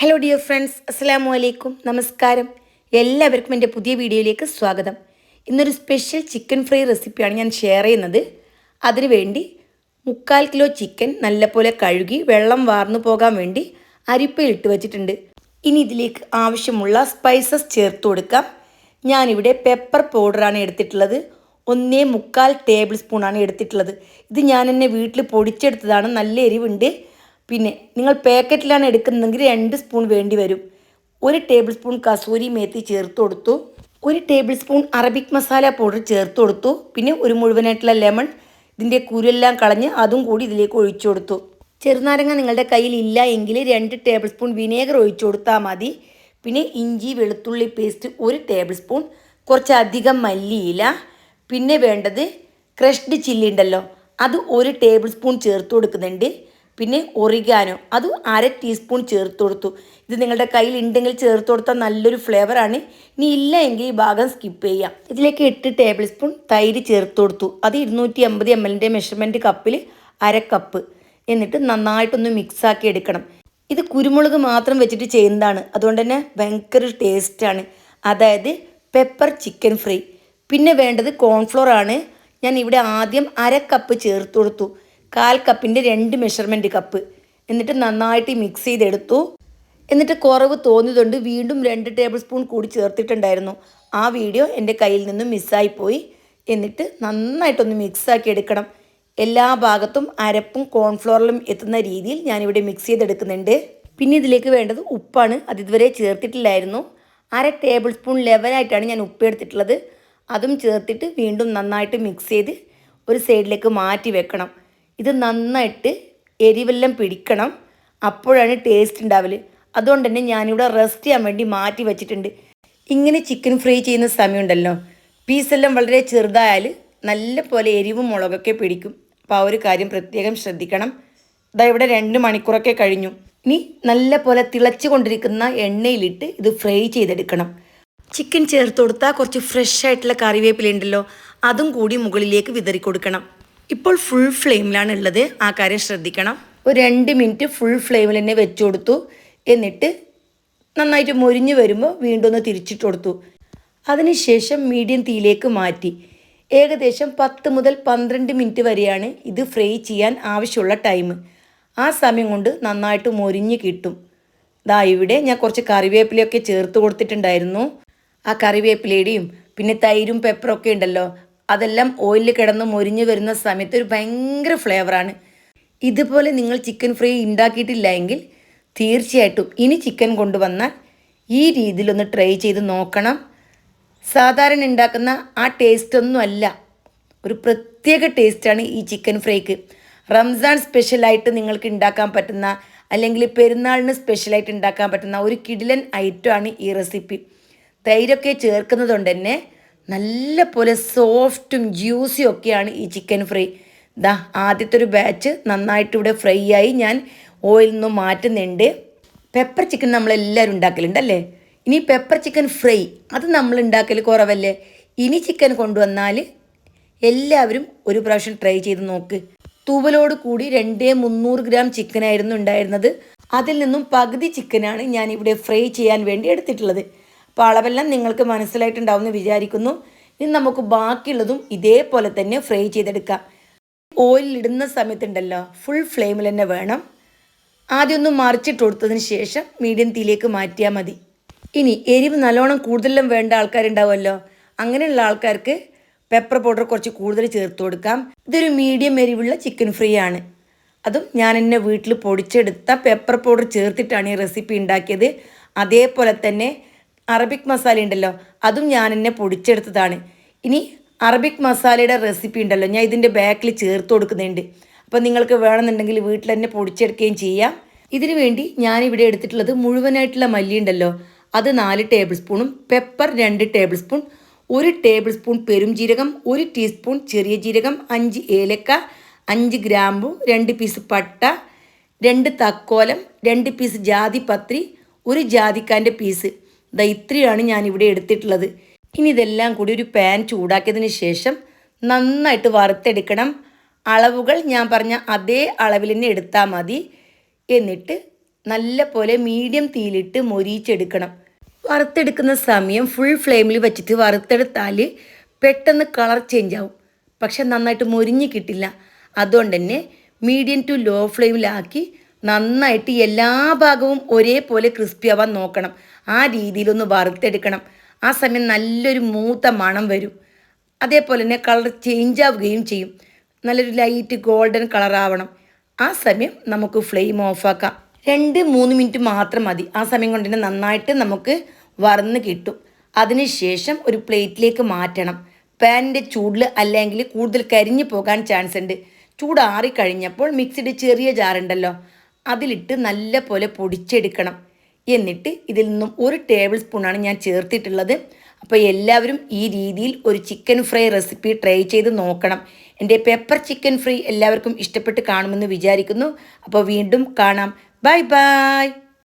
Hello dear friends അസ്സലാമു അലൈക്കും നമസ്കാരം എല്ലാവർക്കും എന്റെ പുതിയ വീഡിയോയിലേക്ക് സ്വാഗതം. ഇന്നൊരു സ്പെഷ്യൽ ചിക്കൻ ഫ്രൈ റെസിപ്പിയാണ് ഞാൻ ഷെയർ ചെയ്യുന്നത്. അതിനുവേണ്ടി മുക്കാൽ കിലോ ചിക്കൻ നല്ലപോലെ കഴുകി വെള്ളം വാർന്നു പോകാൻ വേണ്ടി അരിപ്പയിൽ ഇട്ട് വച്ചിട്ടുണ്ട്. ഇനി ഇതിലേക്ക് ആവശ്യമുള്ള സ്പൈസസ് ചേർത്ത് കൊടുക്കാം. ഞാനിവിടെ പെപ്പർ പൗഡറാണ് എടുത്തിട്ടുള്ളത്. ഒന്നേ മുക്കാൽ ടേബിൾ സ്പൂണാണ് എടുത്തിട്ടുള്ളത്. ഇത് ഞാൻ എന്നെ വീട്ടിൽ പൊടിച്ചെടുത്തതാണ്. നല്ല എരിവുണ്ട്. പിന്നെ നിങ്ങൾ പാക്കറ്റിലാണ് എടുക്കുന്നതെങ്കിൽ രണ്ട് സ്പൂൺ വേണ്ടി വരും. ഒരു ടേബിൾ സ്പൂൺ കസൂരി മേത്തി ചേർത്ത് കൊടുത്തു. ഒരു tablespoon Arabic masala powder ചേർത്ത് കൊടുത്തു. പിന്നെ ഒരു മുഴുവനായിട്ടുള്ള ലെമൺ ഇതിന്റെ കുരുവെല്ലാം കളഞ്ഞ് അതും കൂടി ഇതിലേക്ക് ഒഴിച്ചു കൊടുത്തു. ചെറുനാരങ്ങ നിങ്ങളുടെ കയ്യിൽ ഇല്ല എങ്കിൽ രണ്ട് ടേബിൾ സ്പൂൺ വിനേഗർ ഒഴിച്ചു കൊടുത്താൽ മതി. പിന്നെ ഇഞ്ചി വെളുത്തുള്ളി പേസ്റ്റ് ഒരു ടേബിൾ സ്പൂൺ കുറച്ചധികം മല്ലിയില. പിന്നെ വേണ്ടത് ക്രഷ്ഡ് ചില്ലി ഉണ്ടല്ലോ അത് ഒരു ടേബിൾ സ്പൂൺ ചേർത്ത് കൊടുക്കുന്നുണ്ട്. പിന്നെ ഒറിഗാനോ അതും അര ടീസ്പൂൺ ചേർത്ത് കൊടുത്തു. ഇത് നിങ്ങളുടെ കയ്യിൽ ഉണ്ടെങ്കിൽ ചേർത്ത് കൊടുത്താൽ നല്ലൊരു ഫ്ലേവറാണ് ഇനി ഇല്ല എങ്കിൽ ഈ ഭാഗം സ്കിപ്പ് ചെയ്യാം. ഇതിലേക്ക് എട്ട് ടേബിൾ സ്പൂൺ തൈര് ചേർത്ത് കൊടുത്തു. അത് ഇരുന്നൂറ്റി അമ്പത് എം എല്ലിന്റെ മെഷർമെന്റ് കപ്പിൽ അര കപ്പ് എന്നിട്ട് നന്നായിട്ടൊന്ന് മിക്സാക്കി എടുക്കണം. ഇത് കുരുമുളക് മാത്രം വെച്ചിട്ട് ചെയ്യുന്നതാണ്. അതുകൊണ്ട് തന്നെ ഭയങ്കര ടേസ്റ്റാണ് അതായത് പെപ്പർ ചിക്കൻ ഫ്രൈ പിന്നെ വേണ്ടത് കോൺഫ്ലോർ ആണ്. ഞാൻ ഇവിടെ ആദ്യം അര കപ്പ് ചേർത്ത് കൊടുത്തു. കാൽ കപ്പിന്റെ രണ്ട് മെഷർമെന്റ് കപ്പ് എന്നിട്ട് നന്നായിട്ട് മിക്സ് ചെയ്തെടുത്തു. എന്നിട്ട് കുറവ് തോന്നിയതുകൊണ്ട് വീണ്ടും രണ്ട് ടേബിൾ സ്പൂൺ കൂടി ചേർത്തിട്ടുണ്ടായിരുന്നു. ആ വീഡിയോ എന്റെ കയ്യിൽ നിന്നും മിസ്സായിപ്പോയി എന്നിട്ട് നന്നായിട്ടൊന്ന് മിക്സാക്കി എടുക്കണം. എല്ലാ ഭാഗത്തും അരപ്പും കോൺഫ്ലോറിലും എത്തുന്ന രീതിയിൽ ഞാനിവിടെ മിക്സ് ചെയ്തെടുക്കുന്നുണ്ട്. പിന്നെ ഇതിലേക്ക് വേണ്ടത് ഉപ്പാണ്. അത് ഇതുവരെ ചേർത്തിട്ടില്ലായിരുന്നു. അര ടേബിൾ സ്പൂൺ ലെവലായിട്ടാണ് ഞാൻ ഉപ്പ് എടുത്തിട്ടുള്ളത്. അതും ചേർത്തിട്ട് വീണ്ടും നന്നായിട്ട് മിക്സ് ചെയ്ത് ഒരു സൈഡിലേക്ക് മാറ്റി വെക്കണം. ഇത് നന്നായിട്ട് എരിവെല്ലാം പിടിക്കണം. അപ്പോഴാണ് ടേസ്റ്റ് ഉണ്ടാവൽ അതുകൊണ്ട് തന്നെ ഞാനിവിടെ റെസ്റ്റ് ചെയ്യാൻ വേണ്ടി മാറ്റി വെച്ചിട്ടുണ്ട്. ഇങ്ങനെ ചിക്കൻ ഫ്രൈ ചെയ്യുന്ന സമയമുണ്ടല്ലോ. പീസെല്ലാം വളരെ ചെറുതായാൽ നല്ല പോലെ എരിവും മുളകൊക്കെ പിടിക്കും. അപ്പോൾ ആ ഒരു കാര്യം പ്രത്യേകം ശ്രദ്ധിക്കണം. ഇതാ ഇവിടെ രണ്ട് മണിക്കൂറൊക്കെ കഴിഞ്ഞു. ഇനി നല്ല പോലെ തിളച്ചു കൊണ്ടിരിക്കുന്ന എണ്ണയിലിട്ട് ഇത് ഫ്രൈ ചെയ്തെടുക്കണം. ചിക്കൻ ചേർത്ത് കൊടുത്താൽ കുറച്ച് ഫ്രഷ് ആയിട്ടുള്ള കറിവേപ്പില ഉണ്ടല്ലോ. അതും കൂടി മുകളിലേക്ക് വിതറി കൊടുക്കണം ഇപ്പോൾ ഫുൾ ഫ്ലെയിമിലാണ് ഉള്ളത്. ആ കാര്യം ശ്രദ്ധിക്കണം. ഒരു രണ്ട് മിനിറ്റ് ഫുൾ ഫ്ലെയിമിൽ തന്നെ വെച്ചു കൊടുത്തു. എന്നിട്ട് നന്നായിട്ട് മൊരിഞ്ഞ് വരുമ്പോൾ വീണ്ടും ഒന്ന് തിരിച്ചിട്ട് കൊടുത്തു. അതിനുശേഷം മീഡിയം തീയിലേക്ക് മാറ്റി. ഏകദേശം പത്ത് മുതൽ പന്ത്രണ്ട് മിനിറ്റ് വരെയാണ് ഇത് ഫ്രൈ ചെയ്യാൻ ആവശ്യമുള്ള ടൈം ആ സമയം കൊണ്ട് നന്നായിട്ട് മൊരിഞ്ഞ് കിട്ടും. ദാ ഇവിടെ ഞാൻ കുറച്ച് കറിവേപ്പിലയൊക്കെ ചേർത്ത് കൊടുത്തിട്ടുണ്ടായിരുന്നു. ആ കറിവേപ്പിലയുടെയും പിന്നെ തൈരും പെപ്പറൊക്കെ ഉണ്ടല്ലോ അതെല്ലാം ഓയിലിൽ കിടന്ന് മൊരിഞ്ഞ് വരുന്ന സമയത്ത് ഒരു ഭയങ്കര ഫ്ലേവറാണ് ഇതുപോലെ നിങ്ങൾ ചിക്കൻ ഫ്രൈ ഉണ്ടാക്കിയിട്ടില്ല എങ്കിൽ തീർച്ചയായിട്ടും ഇനി ചിക്കൻ കൊണ്ടുവന്നാൽ ഈ രീതിയിലൊന്ന് ട്രൈ ചെയ്ത് നോക്കണം. സാധാരണ ഉണ്ടാക്കുന്ന ആ ടേസ്റ്റ് ഒന്നും അല്ല. ഒരു പ്രത്യേക ടേസ്റ്റാണ് ഈ ചിക്കൻ ഫ്രൈക്ക് റംസാൻ സ്പെഷ്യലായിട്ട് നിങ്ങൾക്ക് ഉണ്ടാക്കാൻ പറ്റുന്ന അല്ലെങ്കിൽ പെരുന്നാളിന് സ്പെഷ്യലായിട്ട് ഉണ്ടാക്കാൻ പറ്റുന്ന ഒരു കിടിലൻ ഐറ്റമാണ് ഈ റെസിപ്പി തൈരൊക്കെ ചേർക്കുന്നതുകൊണ്ട് തന്നെ നല്ല പോലെ സോഫ്റ്റും ജ്യൂസിയും ഒക്കെയാണ് ഈ ചിക്കൻ ഫ്രൈ. ദാ ആദ്യത്തെ ഒരു ബാച്ച് നന്നായിട്ട് ഇവിടെ ഫ്രൈ ആയി ഞാൻ ഓയിൽ നിന്ന് മാറ്റുന്നുണ്ട്. പെപ്പർ ചിക്കൻ നമ്മളെല്ലാവരും ഉണ്ടാക്കലുണ്ട് അല്ലേ? ഇനി പെപ്പർ ചിക്കൻ ഫ്രൈ അത് നമ്മൾ ഉണ്ടാക്കൽ കുറവല്ലേ? ഇനി ചിക്കൻ കൊണ്ടുവന്നാൽ എല്ലാവരും ഒരു പ്രാവശ്യം ട്രൈ ചെയ്ത് നോക്ക്. തൂവലോട് കൂടി രണ്ടേ മുന്നൂറ് ഗ്രാം ചിക്കനായിരുന്നു ഉണ്ടായിരുന്നത്. അതിൽ നിന്നും പകുതി ചിക്കനാണ് ഞാൻ ഇവിടെ ഫ്രൈ ചെയ്യാൻ വേണ്ടി എടുത്തിട്ടുള്ളത്. അപ്പോൾ അളവെല്ലാം നിങ്ങൾക്ക് മനസ്സിലായിട്ടുണ്ടാവുമെന്ന് വിചാരിക്കുന്നു. ഇനി നമുക്ക് ബാക്കിയുള്ളതും ഇതേപോലെ തന്നെ ഫ്രൈ ചെയ്തെടുക്കാം. ഓയിലിടുന്ന സമയത്തുണ്ടല്ലോ ഫുൾ ഫ്ലെയിമിൽ തന്നെ വേണം. ആദ്യം ഒന്ന് മറിച്ചിട്ട് കൊടുത്തതിന് ശേഷം മീഡിയം തീയിലേക്ക് മാറ്റിയാൽ മതി. ഇനി എരിവ് നല്ലോണം കൂടുതലും വേണ്ട ആൾക്കാരുണ്ടാവുമല്ലോ അങ്ങനെയുള്ള ആൾക്കാർക്ക് പെപ്പർ പൗഡർ കുറച്ച് കൂടുതൽ ചേർത്ത് കൊടുക്കാം. ഇതൊരു മീഡിയം എരിവുള്ള ചിക്കൻ ഫ്രൈ ആണ്. അതും ഞാൻ എന്നെ വീട്ടിൽ പൊടിച്ചെടുത്ത പെപ്പർ പൗഡർ ചേർത്തിട്ടാണ് ഈ റെസിപ്പി ഉണ്ടാക്കിയത്. അതേപോലെ തന്നെ അറബിക് മസാല ഉണ്ടല്ലോ അതും ഞാൻ എന്നെ പൊടിച്ചെടുത്തതാണ്. ഇനി അറബിക് മസാലയുടെ റെസിപ്പി ഉണ്ടല്ലോ ഞാൻ ഇതിന്റെ ബാക്കിൽ ചേർത്ത് കൊടുക്കുന്നുണ്ട്. അപ്പോൾ നിങ്ങൾക്ക് വേണമെന്നുണ്ടെങ്കിൽ വീട്ടിൽ തന്നെ പൊടിച്ചെടുക്കുകയും ചെയ്യാം. ഇതിനു വേണ്ടി ഇവിടെ എടുത്തിട്ടുള്ളത് മുഴുവനായിട്ടുള്ള മല്ലി ഉണ്ടല്ലോ അത് നാല് ടേബിൾ സ്പൂണും പെപ്പർ രണ്ട് ടേബിൾ സ്പൂൺ ഒരു ടേബിൾ സ്പൂൺ പെരുംജീരകം ഒരു ടീസ്പൂൺ ചെറിയ ജീരകം അഞ്ച് ഏലക്ക അഞ്ച് ഗ്രാമ്പു രണ്ട് പീസ് പട്ട രണ്ട് തക്കോലം രണ്ട് പീസ് ജാതിപത്രി ഒരു ജാതിക്കാന്റെ പീസ് ദാ ഇത്രയാണ് ഞാൻ ഇവിടെ എടുത്തിട്ടുള്ളത്. ഇനി ഇതെല്ലാം കൂടി ഒരു പാൻ ചൂടാക്കിയതിന് ശേഷം നന്നായിട്ട് വറുത്തെടുക്കണം. അളവുകൾ ഞാൻ പറഞ്ഞ അതേ അളവിൽ തന്നെ എടുത്താൽ മതി. എന്നിട്ട് നല്ല പോലെ മീഡിയം തീയിലിട്ട് മൊരിയിച്ചെടുക്കണം. വറുത്തെടുക്കുന്ന സമയം ഫുൾ ഫ്ലെയിമിൽ വെച്ചിട്ട് വറുത്തെടുത്താൽ പെട്ടെന്ന് കളർ ചേഞ്ച് ആവും. പക്ഷെ നന്നായിട്ട് മൊരിഞ്ഞ് കിട്ടില്ല. അതുകൊണ്ട് തന്നെ മീഡിയം ടു ലോ ഫ്ലെയിമിലാക്കി നന്നായിട്ട് എല്ലാ ഭാഗവും ഒരേപോലെ ക്രിസ്പി ആവാൻ നോക്കണം. ആ രീതിയിലൊന്ന് വറുത്തെടുക്കണം. ആ സമയം നല്ലൊരു മൂത്ത മണം വരും. അതേപോലെ തന്നെ കളർ ചേഞ്ച് ആവുകയും ചെയ്യും. നല്ലൊരു ലൈറ്റ് ഗോൾഡൻ കളർ ആവണം. ആ സമയം നമുക്ക് ഫ്ലെയിം ഓഫാക്കാം രണ്ട് മൂന്ന് മിനിറ്റ് മാത്രം മതി. ആ സമയം കൊണ്ട് തന്നെ നന്നായിട്ട് നമുക്ക് വറന്ന് കിട്ടും. അതിനുശേഷം ഒരു പ്ലേറ്റിലേക്ക് മാറ്റണം. പാനിന്റെ ചൂടിൽ അല്ലെങ്കിൽ കൂടുതൽ കരിഞ്ഞു പോകാൻ ചാൻസ് ഉണ്ട്. ചൂടാറി കഴിഞ്ഞപ്പോൾ മിക്സിയുടെ ചെറിയ ജാറുണ്ടല്ലോ അതിലിട്ട് നല്ല പോലെ പൊടിച്ചെടുക്കണം. എന്നിട്ട് ഇതിൽ നിന്നും ഒരു ടേബിൾ സ്പൂണാണ് ഞാൻ ചേർത്തിട്ടുള്ളത്. അപ്പോൾ എല്ലാവരും ഈ രീതിയിൽ ഒരു ചിക്കൻ ഫ്രൈ റെസിപ്പി ട്രൈ ചെയ്ത് നോക്കണം. എന്റെ പെപ്പർ ചിക്കൻ ഫ്രൈ എല്ലാവർക്കും ഇഷ്ടപ്പെട്ട് കാണുമെന്ന് വിചാരിക്കുന്നു. അപ്പോൾ വീണ്ടും കാണാം. Bye bye